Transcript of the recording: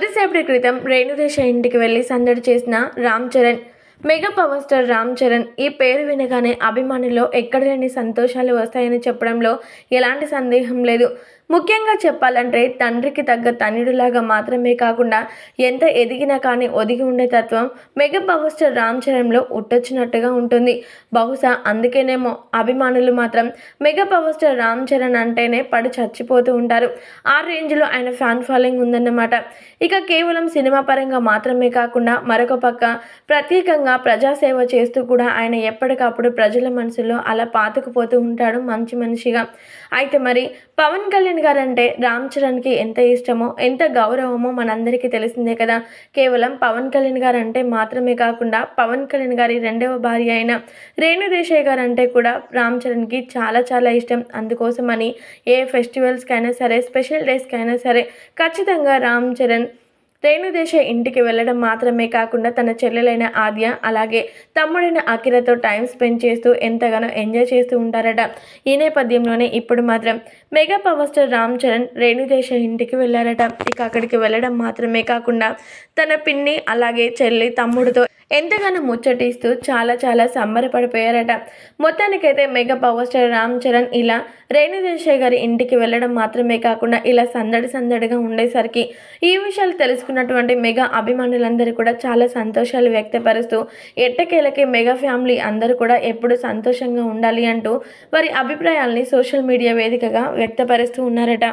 కొద్దిసేపటి క్రితం రేణుదేశ ఇంటికి వెళ్ళి సందడి చేసిన Ram Charan mega power star Ram Charan ఈ పేరు వినగానే అభిమానుల్లో ఎక్కడ లేని సంతోషాలు వస్తాయని చెప్పడంలో ఎలాంటి సందేహం లేదు. ముఖ్యంగా చెప్పాలంటే తండ్రికి తగ్గ తనయుడిలాగా మాత్రమే కాకుండా ఎంత ఎదిగినా కానీ ఒదిగి ఉండే తత్వం మెగా పవర్ స్టార్ రామ్ చరణ్లో ఉట్టొచ్చినట్టుగా ఉంటుంది. బహుశా అందుకేనేమో అభిమానులు మాత్రం mega power star Ram Charan అంటేనే పడి చచ్చిపోతూ ఉంటారు. ఆ రేంజ్లో ఆయన ఫ్యాన్ ఫాలోయింగ్ ఉందన్నమాట. ఇక కేవలం సినిమా పరంగా మాత్రమే కాకుండా మరొక పక్క ప్రత్యేకంగా ప్రజాసేవ చేస్తూ కూడా ఆయన ఎప్పటికప్పుడు ప్రజల మనసులో అలా పాతుకుపోతూ ఉంటాడు మంచి మనిషిగా. అయితే మరి పవన్ కళ్యాణ్ గారు అంటే రామ్ చరణ్కి ఎంత ఇష్టమో ఎంత గౌరవమో మనందరికీ తెలిసిందే కదా. కేవలం పవన్ కళ్యాణ్ గారు అంటే మాత్రమే కాకుండా పవన్ కళ్యాణ్ గారి రెండవ భార్య అయిన రేణు దేశాయ్ గారు అంటే కూడా రామ్ చరణ్కి చాలా చాలా ఇష్టం. అందుకోసమని ఏ ఫెస్టివల్స్కైనా సరే స్పెషల్ డేస్కైనా సరే ఖచ్చితంగా రామ్ చరణ్ రేణుదేశ ఇంటికి వెళ్ళడం మాత్రమే కాకుండా తన చెల్లెలైన ఆద్య అలాగే తమ్ముడైన అఖిలతో టైం స్పెండ్ చేస్తూ ఎంతగానో ఎంజాయ్ చేస్తూ ఉంటారట. ఈ నేపథ్యంలోనే ఇప్పుడు మాత్రం mega power star Ram Charan Renu Desai ఇంటికి వెళ్ళారట. ఇక అక్కడికి వెళ్ళడం మాత్రమే కాకుండా తన పిన్ని అలాగే చెల్లి తమ్ముడితో ఎంతగానో ముచ్చటిస్తూ చాలా చాలా సంబరపడిపోయారట మొత్తానికైతే mega power star Ram Charan ఇలా రేణుదేశాయ్ గారి ఇంటికి వెళ్ళడం మాత్రమే కాకుండా ఇలా సందడి సందడిగా ఉండేసరికి ఈ విషయాలు తెలుసుకున్నటువంటి మెగా అభిమానులందరూ కూడా చాలా సంతోషాలు వ్యక్తపరుస్తూ ఎట్టకేలకే మెగా ఫ్యామిలీ అందరూ కూడా ఎప్పుడు సంతోషంగా ఉండాలి అంటూ వారి అభిప్రాయాల్ని సోషల్ మీడియా వేదికగా వ్యక్తపరుస్తూ ఉన్నారట.